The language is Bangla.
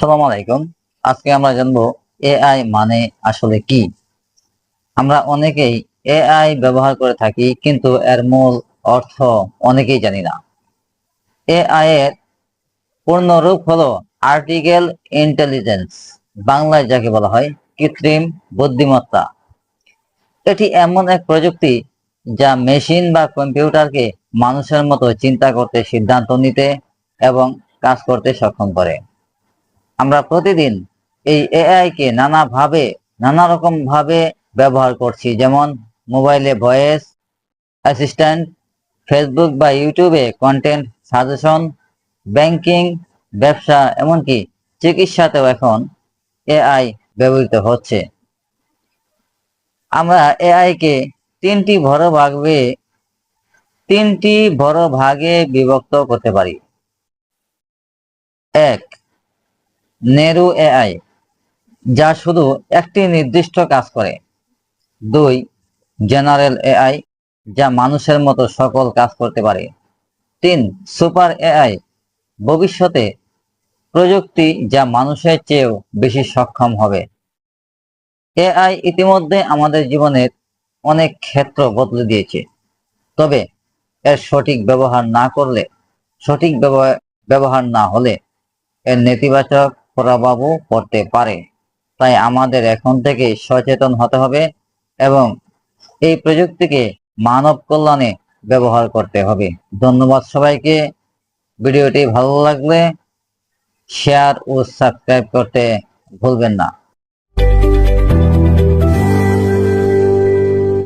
আসসালামু আলাইকুম। আজকে আমরা জানব এআই মানে আসলে কি? আমরা অনেকেই এআই ব্যবহার করে থাকি, কিন্তু এর মূল অর্থ অনেকেই জানি না। এআই এর পূর্ণ রূপ হলো আর্টিকেল ইন্টেলিজেন্স বাংলায় যাকে বলা হয় কৃত্রিম বুদ্ধিমত্তা। এটি এমন এক প্রযুক্তি যা মেশিন বা কম্পিউটারকে মানুষের মতো চিন্তা করতে সিদ্ধান্ত নিতে এবং কাজ করতে সক্ষম করে। আমরা প্রতিদিন এই এআই কে নানাভাবে নানা রকম ভাবে ব্যবহার করছি। যেমন মোবাইলে ভয়েস অ্যাসিস্ট্যান্ট, ফেসবুক বা ইউটিউবে কন্টেন্ট সাজেশন, ব্যাংকিং, ব্যবসা, এমনকি চিকিৎসাতেও এখন এআই ব্যবহৃত হচ্ছে। আমরা এআই কে তিনটি বড় ভাগে, তিনটি বড় ভাগে বিভক্ত করতে পারি। এক নেরু এআই, যা শুধু একটি নির্দিষ্ট কাজ করে। দুই, জেনারেল এআই, যা মানুষের মতো সকল কাজ করতে পারে। তিন, সুপার এআই, ভবিষ্যতে প্রযুক্তি যা মানুষের চেয়েও বেশি সক্ষম হবে। এআই ইতিমধ্যে আমাদের জীবনের অনেক ক্ষেত্র বদলে দিয়েছে। তবে এর সঠিক ব্যবহার না করলে, সঠিক ব্যবহার- না হলে এর নেতিবাচক প্রভাবও পড়তে পারে। তাই আমাদের এখন থেকে সচেতন হতে হবে এবং এই প্রযুক্তিকে মানব কল্যাণে ব্যবহার করতে হবে। ধন্যবাদ সবাইকে। ভিডিওটি ভালো লাগলে শেয়ার ও সাবস্ক্রাইব করতে ভুলবেন না।